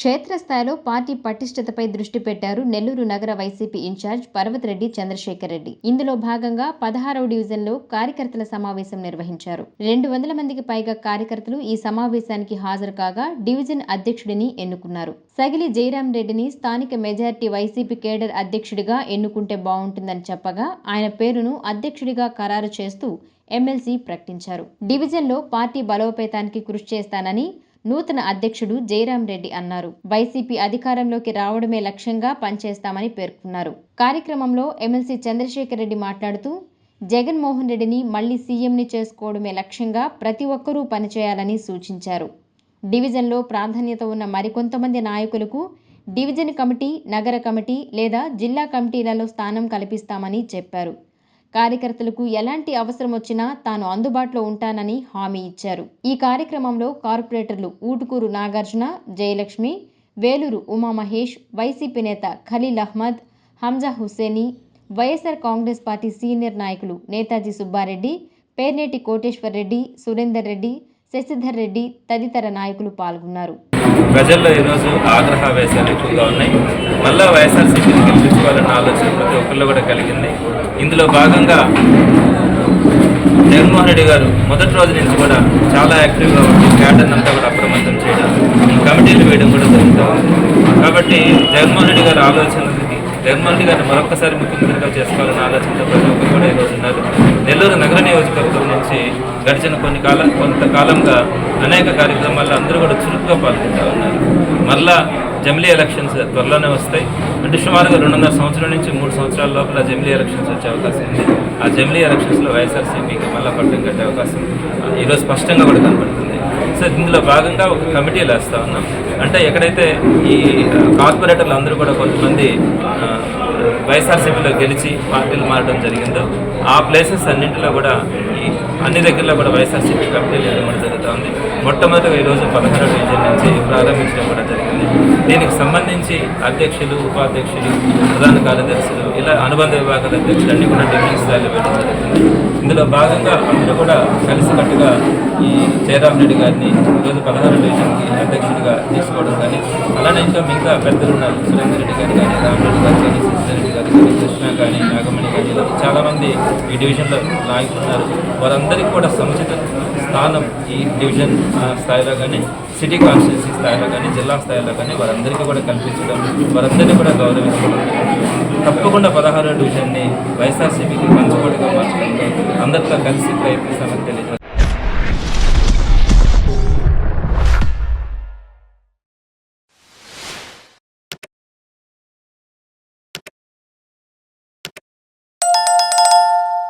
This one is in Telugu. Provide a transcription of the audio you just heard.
క్షేత్రస్థాయిలో పార్టీ పటిష్టతపై దృష్టి పెట్టారు నెల్లూరు నగర YCP in charge Parvathareddy Chandrasekhar Reddy ఇందులో భాగంగా పదహారవ డివిజన్లో కార్యకర్తల సమావేశం నిర్వహించారు. రెండు వందల మందికి పైగా కార్యకర్తలు ఈ సమావేశానికి హాజరు కాగా డివిజన్ అధ్యక్షుడిని ఎన్నుకున్నారు. సగిలి జయరాం రెడ్డిని స్థానిక మెజార్టీ వైసీపీ కేడర్ అధ్యక్షుడిగా ఎన్నుకుంటే బాగుంటుందని చెప్పగా ఆయన పేరును అధ్యక్షుడిగా ఖరారు చేస్తూ ఎమ్మెల్సీ ప్రకటించారు. డివిజన్లో పార్టీ బలోపేతానికి కృషి చేస్తానని నూతన అధ్యక్షుడు జయరాం రెడ్డి అన్నారు. వైసీపీ అధికారంలోకి రావడమే లక్ష్యంగా పనిచేస్తామని పేర్కొన్నారు. కార్యక్రమంలో ఎమ్మెల్సీ చంద్రశేఖర్ రెడ్డి మాట్లాడుతూ జగన్మోహన్ రెడ్డిని మళ్ళీ సీఎంని చేసుకోవడమే లక్ష్యంగా ప్రతి ఒక్కరూ పనిచేయాలని సూచించారు. డివిజన్లో ప్రాధాన్యత ఉన్న మరికొంతమంది నాయకులకు డివిజన్ కమిటీ నగర కమిటీ లేదా జిల్లా కమిటీలలో స్థానం కల్పిస్తామని చెప్పారు. కార్యకర్తలకు ఎలాంటి అవసరం వచ్చినా తాను అందుబాటులో ఉంటానని హామీ ఇచ్చారు. ఈ కార్యక్రమంలో కార్పొరేటర్లు ఊటుకూరు నాగార్జున జయలక్ష్మి వేలూరు ఉమామహేష్ వైసీపీ నేత Khaleel Ahmed Hamza Husseini YSR Congress party senior నాయకులు నేతాజీ సుబ్బారెడ్డి పేర్నేటి కోటేశ్వర్ రెడ్డి సురేందర్ రెడ్డి శశిధర్ రెడ్డి తదితర నాయకులు పాల్గొన్నారు. ప్రజల్లో ఈరోజు ఆగ్రహావేశాలు ఎక్కువగా ఉన్నాయి. మళ్ళా వైఎస్ఆర్సీపీని గెలిపించుకోవాలన్న ఆలోచన ప్రతి ఒక్కరిలో కూడా కలిగింది. ఇందులో భాగంగా జగన్మోహన్ రెడ్డి గారు మొదటి రోజు నుంచి కూడా చాలా యాక్టివ్గా ఉండి క్యాడర్ని అంతా కూడా అప్రమత్తం చేయడం కమిటీలు వేయడం కూడా జరుగుతుంది కాబట్టి జగన్మోహన్ రెడ్డి గారి ఆలోచనలు జగన్మోహన్ రెడ్డి గారిని మరొకసారి ముఖ్యమంత్రిగా చేసుకోవాలన్న ఆలోచనతో ప్రతి ఒక్కరు కూడా ఈరోజు ఉన్నారు. నెల్లూరు నగర నియోజకవర్గం నుంచి గడిచిన కొన్ని కాలం కొంతకాలంగా అనేక కార్యక్రమాల్లో అందరూ కూడా చురుగ్గా పాల్గొంటూ ఉన్నారు. మళ్ళా జమిలీ ఎలక్షన్స్ త్వరలోనే వస్తాయి. అంటే సుమారుగా రెండున్నర సంవత్సరాల నుంచి మూడు సంవత్సరాల లోపల జమిలీ ఎలక్షన్స్ వచ్చే అవకాశం ఉంది. ఆ జమిలీ ఎలక్షన్స్లో వైఎస్ఆర్సీపీకి మళ్ళీ పట్టం కట్టే అవకాశం ఈరోజు స్పష్టంగా కూడా కనబడుతుంది సో ఇందులో భాగంగా ఒక కమిటీలు వేస్తూ ఉన్నాం. అంటే ఎక్కడైతే ఈ కార్పొరేటర్లు అందరూ కూడా కొంతమంది వైఎస్ఆర్సీపీలో గెలిచి పార్టీలు మారడం జరిగిందో ఆ ప్లేసెస్ అన్నింటిలో కూడా ఈ అన్ని దగ్గరలో కూడా వైఎస్ఆర్సీపీ కమిటీలు వేయడం కూడా జరుగుతూ ఉంది. ఈరోజు పదహారు డివిజన్ నుంచి ప్రారంభించడం కూడా జరిగింది. దీనికి సంబంధించి అధ్యక్షులు ఉపాధ్యక్షులు ప్రధాన కార్యదర్శులు ఇలా అనుబంధ విభాగాల అధ్యక్షులు అన్నీ కూడా డివిజన్ స్థాయిలో వేయడం జరుగుతుంది ఇందులో భాగంగా అందరూ కూడా కలిసికట్టుగా ఈ జయరామ్ రెడ్డి గారిని ఈరోజు పదహారు డివిజన్కి అధ్యక్షుడిగా తీసుకోవడం కానీ అలానే ఇంకా మిగతా పెద్దలు ఉన్నారు సురేందర్ రెడ్డి గారు కానీ రామరెడ్డి గారు కానీ సిద్ధారెడ్డి గారు కానీ కృష్ణ కానీ నాగమణి కానీ ఇలా చాలామంది ఈ డివిజన్లో నాయకులున్నారు వారందరికీ కూడా సముచిత స్థానం ఈ డివిజన్ స్థాయిలో కానీ సిటీ కాన్స్టిట్యూన్సీ స్థాయిలో కానీ జిల్లా స్థాయిలో కానీ వారందరికీ కూడా కల్పించడం వారందరినీ కూడా గౌరవించడం తప్పకుండా పదహారో డివిజన్ని వైఎస్ఆర్సీపీకి పంచుకోటుగా మార్చడంలో అందరితో కలిసి ప్రయత్నిస్తామని తెలియజేస్తాను